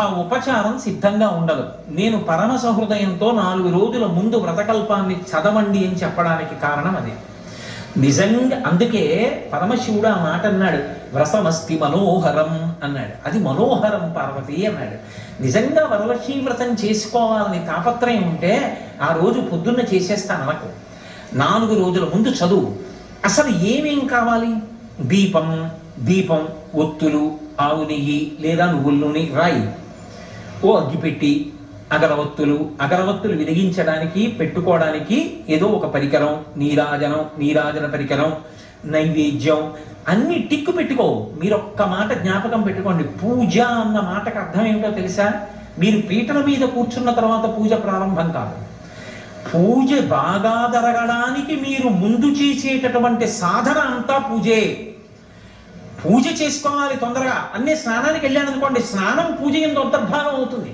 ఉపచారం సిద్ధంగా ఉండదు. నేను పరమ సహృదయంతో నాలుగు రోజుల ముందు వ్రతకల్పాన్ని చదవండి అని చెప్పడానికి కారణం అదే. నిజంగా అందుకే పరమశివుడు ఆ మాట అన్నాడు. వ్రతమస్తి మనోహరం అన్నాడు. అది మనోహరం పార్వతి అన్నాడు. నిజంగా వరలక్ష్మీ వ్రతం చేసుకోవాలని తాపత్రయం ఉంటే ఆ రోజు పొద్దున్న చేసేస్తాను అనకు. నాలుగు రోజుల ముందు చదువు. అసలు ఏమేం కావాలి? దీపం దీపం ఒత్తులు ఆవు నెయ్యి లేదా నువ్వుల నూనె రాయి. ఓ అగ్గిపెట్టి అగరవత్తులు అగరవత్తులు వెలిగించడానికి పెట్టుకోవడానికి ఏదో ఒక పరికరం నీరాజనం నీరాజన పరికరం నైవేద్యం అన్ని టిక్కు పెట్టుకో. మీరు ఒక్క మాట జ్ఞాపకం పెట్టుకోండి. పూజ అన్న మాటకు అర్థం ఏమిటో తెలుసా? మీరు పీటల మీద కూర్చున్న తర్వాత పూజ ప్రారంభం కాదు. పూజ బాగా జరగడానికి మీరు ముందు చేసేటటువంటి సాధన అంతా పూజే. పూజ చేసుకోవాలి తొందరగా. అన్నీ స్నానానికి వెళ్ళాను అనుకోండి స్నానం పూజ ఎందు అంతర్భాగం అవుతుంది.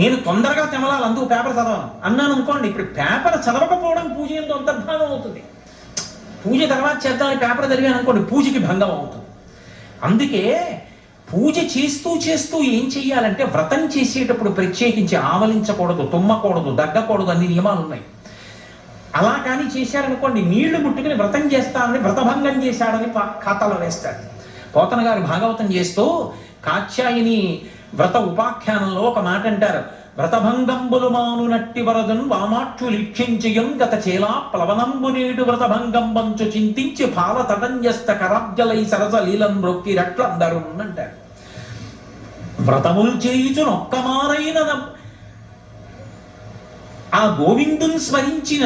నేను తొందరగా తెమలాలి అందుకు పేపర్ చదవను. అన్నాను అనుకోండి ఇప్పుడు పేపర్ చదవకపోవడం పూజ ఎందు అంతర్భాగం అవుతుంది. పూజ తర్వాత చేద్దామని పేపర్ చదివాను అనుకోండి పూజకి భంగం అవుతుంది. అందుకే పూజ చేస్తూ చేస్తూ ఏం చెయ్యాలంటే వ్రతం చేసేటప్పుడు ప్రత్యేకించి ఆవలించకూడదు తుమ్మకూడదు దగ్గకూడదు అన్ని నియమాలు ఉన్నాయి అలా కానీ చేశారనుకోండి నీళ్ళు ముట్టుకుని వ్రతం చేస్తానని వ్రతభంగం చేశాడని పా- ఖాతాలో వేస్తాడు పోతన గారు భాగవతం చేస్తూ కాత్యాయిని వ్రత ఉపాఖ్యానంలో ఒక మాట అంటారు. వ్రతభంగంబులు మాను నట్టి వరదను వామాక్షు లిక్షించయం గత చేలా ప్లవనంబు నేడు వ్రతభంగం వంచు చింతించి పాల తటంజస్త కరాబ్జలై సరస లీలం రొక్కి రట్లందరు అంటారు. వ్రతములు చేయుచు నొక్కమారైన ఆ గోవిందుని స్మరించిన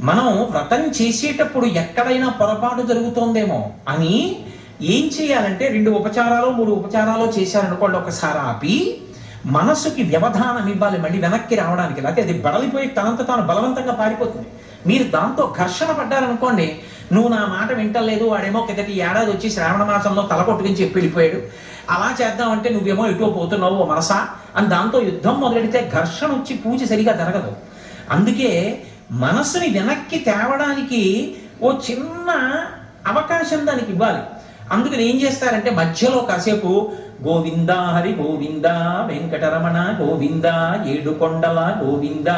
మనం వ్రతం చేసేటప్పుడు ఎక్కడైనా పొరపాటు జరుగుతోందేమో అని ఏం చేయాలంటే రెండు ఉపచారాలు మూడు ఉపచారాలు చేశారనుకోండి ఒకసారి ఆపి మనసుకి వ్యవధానం ఇవ్వాలి మళ్ళీ వెనక్కి రావడానికి. లేకపోతే అది బడలిపోయి తనంత తాను బలవంతంగా పారిపోతుంది. మీరు దాంతో ఘర్షణ పడ్డారనుకోండి నువ్వు నా మాట వింటలేదు వాడేమో కిందటి ఏడాది వచ్చి శ్రావణ మాసంలో తల కొట్టుకుని చెప్పి వెళ్ళిపోయాడు. అలా చేద్దామంటే నువ్వేమో ఎటో పోతున్నావు ఓ మనసా? అని దాంతో యుద్ధం మొదలెడితే ఘర్షణ వచ్చి పూజ సరిగా జరగదు. అందుకే మనసుని వెనక్కి తేవడానికి ఓ చిన్న అవకాశం దానికి ఇవ్వాలి. అందుకని ఏం చేస్తారంటే మధ్యలో కాసేపు గోవింద హరి గోవింద వెంకటరమణ గోవింద ఏడుకొండల గోవింద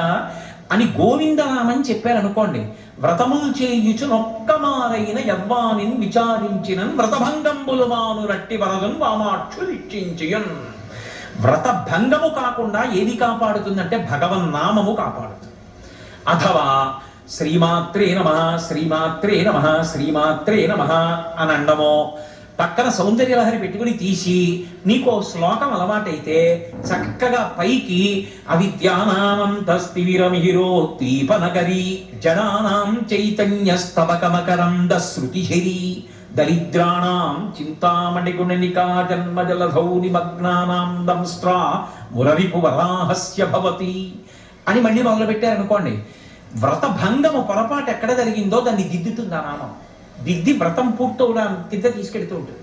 అని గోవిందరామని చెప్పారనుకోండి వ్రతములు చేయుచు నొక్కమారైన యవ్వానిన్ విచారించిన వ్రతభంగంబులు మాను రట్టి వరదను వామాక్షు లిక్షించియన్ వ్రత భంగము కాకుండా ఏది కాపాడుతుందంటే భగవన్నామము కాపాడుతుంది. అథవా శ్రీమాత్రే నమ శ్రీమాత్రే నమ శ్రీమాత్రే నమ అని అండమో పక్కన సౌందర్యలహరి పెట్టుకుని తీసి నీకో శ్లోకం అలవాటైతే చక్కగా పైకి అవిద్యానామంతస్తివిరమిహిరోద్దీపనగరి జనానాం చైతన్య స్తవకమకరంద శృతిశరీ దరిద్రాణం చింతామణిగుణనికా జన్మజలధౌ నిమగ్నానాం దంస్ట్రా మురవిపు వరాహస్య భవతి అని మళ్ళీ మొదలుపెట్టారనుకోండి వ్రత భంగము పొరపాటు ఎక్కడ జరిగిందో దాన్ని దిద్దుతుంది ఆ నామం. దిద్ది వ్రతం పూర్తవడానికి కింద తీసుకెడుతూ ఉంటుంది.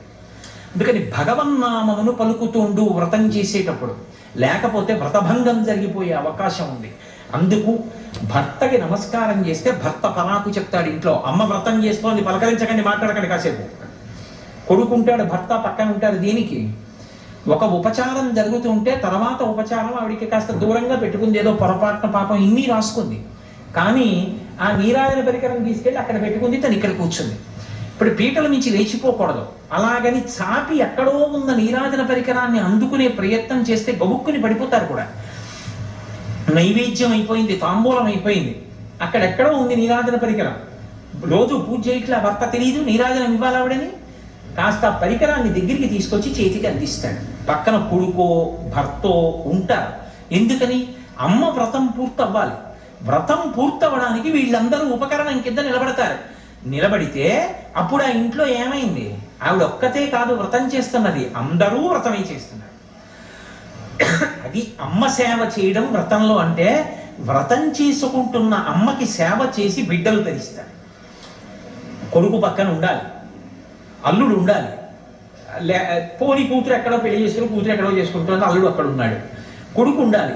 అందుకని భగవన్నామమును పలుకుతుండు వ్రతం చేసేటప్పుడు. లేకపోతే వ్రతభంగం జరిగిపోయే అవకాశం ఉంది. అందుకు భర్తకి నమస్కారం చేస్తే భర్త పరాకు చెప్తాడు ఇంట్లో అమ్మ వ్రతం చేస్తోంది పలకరించకండి మాట్లాడకండి కాసేపు. కొడుకుంటాడు భర్త పక్కన ఉంటాడు దీనికి ఒక ఉపచారం జరుగుతుంటే తర్వాత ఉపచారం ఆవిడికి కాస్త దూరంగా పెట్టుకుంది. ఏదో పొరపాటున పాపం ఇన్ని రాసుకుంది. కానీ ఆ నీరాజన పరికరం తీసుకెళ్ళి అక్కడ పెట్టుకుంది తను ఇక్కడ కూర్చుంది. ఇప్పుడు పీటల నుంచి లేచిపోకూడదు. అలాగని చాపి ఎక్కడో ఉన్న నీరాజన పరికరాన్ని అందుకునే ప్రయత్నం చేస్తే గబుక్కుని పడిపోతారు కూడా. నైవేద్యం అయిపోయింది తాంబూలం అయిపోయింది. అక్కడెక్కడో ఉంది నీరాజన పరికరం. రోజు పూజ చేయట్లే భర్త తెలియదు నీరాజనం ఇవ్వాలి ఆవిడని? కాస్త పరికరాన్ని దగ్గరికి తీసుకొచ్చి చేతికి అందిస్తాడు. పక్కన కొడుకో భర్తో ఉంటారు. ఎందుకని? అమ్మ వ్రతం పూర్తవ్వాలి. వ్రతం పూర్తవ్వడానికి వీళ్ళందరూ ఉపకరణం కింద నిలబడతారు. నిలబడితే అప్పుడు ఆ ఇంట్లో ఏమైంది? ఆవిడ ఒక్కతే కాదు వ్రతం చేస్తున్నది. అందరూ వ్రతమే చేస్తున్నారు. అది అమ్మ సేవ చేయడం వ్రతంలో అంటే వ్రతం చేసుకుంటున్న అమ్మకి సేవ చేసి బిడ్డలు ధరిస్తారు కొడుకు పక్కన ఉండాలి. అల్లుడు ఉండాలి. లే పోని కూతురు ఎక్కడో పెళ్ళి చేసుకుని కూతురు ఎక్కడో చేసుకుంటుంది అల్లుడు అక్కడ ఉన్నాడు. కొడుకు ఉండాలి.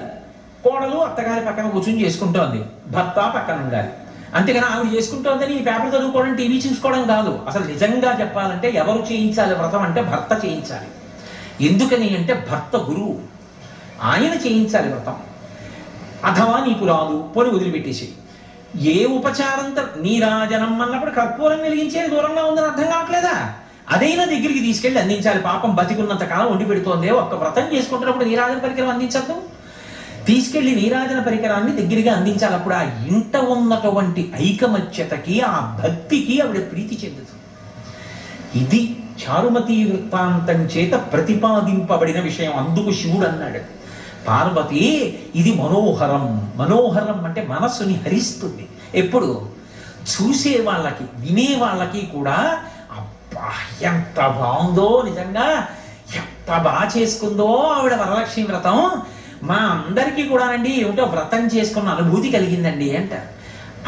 కోడలు అత్తగారి పక్కన కూర్చుని చేసుకుంటోంది. భర్త పక్కన ఉండాలి. అంతేగాని ఆవిడ చేసుకుంటోందని ఈ పేపర్ చదువుకోవడం టీవీ చూసుకోవడం కాదు. అసలు నిజంగా చెప్పాలంటే ఎవరు చేయించాలి వ్రతం అంటే భర్త చేయించాలి. ఎందుకని అంటే భర్త గురువు. ఆయన చేయించాలి వ్రతం. అథవా నీకు రాదు. పోని వదిలిపెట్టేసి ఏ ఉపచారం నీరాజనం అన్నప్పుడు కర్పూరం వెలిగించేది దూరంగా ఉందని అర్థం కావట్లేదా? అదైనా దగ్గరికి తీసుకెళ్ళి అందించాలి. పాపం బతికున్నంత కాలం వండి పెడుతోంది. ఒక్క వ్రతం చేసుకుంటున్నప్పుడు నీరాజన పరికరం అందించద్దు. తీసుకెళ్ళి నీరాజన పరికరాన్ని దగ్గరగా అందించాలి. అప్పుడు ఆ ఇంట ఉన్నటువంటి ఐకమత్యతకి ఆ భక్తికి ఆవిడ ప్రీతి చెందుతుంది. ఇది చారుమతి వృత్తాంతం చేత ప్రతిపాదింపబడిన విషయం. అందుకు శివుడు అన్నాడు. పార్వతి ఇది మనోహరం. మనోహరం అంటే మనస్సుని హరిస్తుంది. ఎప్పుడు? చూసే వాళ్ళకి వినే వాళ్ళకి కూడా అబ్బా ఎంత బాగుందో నిజంగా ఎంత బాగా చేసుకుందో ఆవిడ వరలక్ష్మి వ్రతం. మా అందరికీ కూడానండి ఏమిటో వ్రతం చేసుకున్న అనుభూతి కలిగిందండి అంటారు.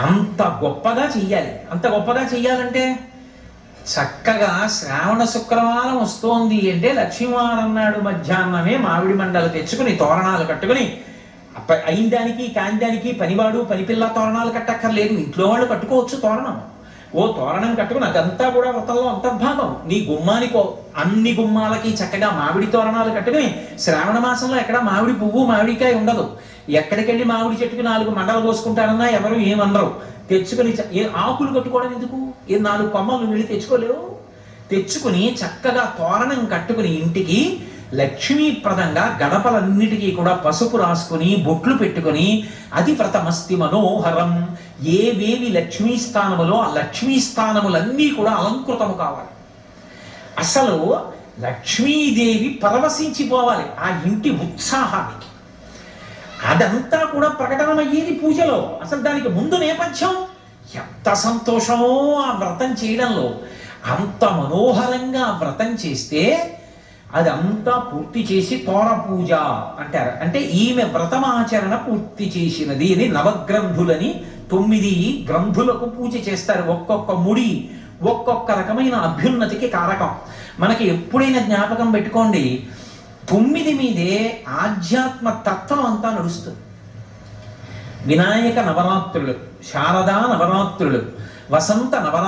అంత గొప్పగా చెయ్యాలి. అంత గొప్పగా చెయ్యాలంటే చక్కగా శ్రావణ శుక్రవారం వస్తోంది అంటే లక్ష్మీవారం నాడు మధ్యాహ్నమే మామిడి మండలు తెచ్చుకుని తోరణాలు కట్టుకుని. అయిందానికి అయిన దానికి కాని దానికి పనివాడు పనిపిల్ల తోరణాలు కట్టక్కర్లేదు. ఇంట్లో వాళ్ళు కట్టుకోవచ్చు తోరణం. ఓ తోరణం కట్టుకుని అదంతా కూడా వ్రతంలో అంతర్భాగం. నీ గుమ్మానికో అన్ని గుమ్మాలకి చక్కగా మామిడి తోరణాలు కట్టుకుని శ్రావణ మాసంలో ఎక్కడ మామిడి పువ్వు మామిడికాయ ఉండదు. ఎక్కడికెళ్ళి మామిడి చెట్టుకు నాలుగు మండలు కోసుకుంటారన్నా ఎవరు ఏమనరు. తెచ్చుకుని ఏ ఆకులు కట్టుకోవడం ఎందుకు? ఏ నాలుగు కొమ్మలు వెళ్ళి తెచ్చుకోలేవు? తెచ్చుకుని చక్కగా తోరణం కట్టుకుని ఇంటికి లక్ష్మీప్రదంగా గడపలన్నిటికీ కూడా పసుపు రాసుకుని బొట్లు పెట్టుకుని అది వ్రతమస్తి మనోహరం. ఏవేవి లక్ష్మీ స్థానములో ఆ లక్ష్మీ స్థానములన్నీ కూడా అలంకృతము కావాలి. అసలు లక్ష్మీదేవి పరవశించిపోవాలి ఆ ఇంటి ఉత్సాహానికి. అదంతా కూడా ప్రకటనమయ్యేది పూజలో. అసలు దానికి ముందు నేపథ్యం ఎంత సంతోషమో ఆ వ్రతం చేయడంలో. అంత మనోహరంగా వ్రతం చేస్తే అదంతా పూర్తి చేసి తోర పూజ అంటారు. అంటే ఈమె వ్రతమాచరణ పూర్తి చేసినది అని నవగ్రంథులని తొమ్మిది గ్రంథులకు పూజ చేస్తారు. ఒక్కొక్క ముడి ఒక్కొక్క రకమైన అభ్యున్నతికి కారకం. మనకి ఎప్పుడైనా జ్ఞాపకం పెట్టుకోండి తొమ్మిది మీదే ఆధ్యాత్మ తత్వం అంతా నడుస్తుంది. వినాయక నవరాత్రులు శారదా నవరాత్రులు వసంత నవరా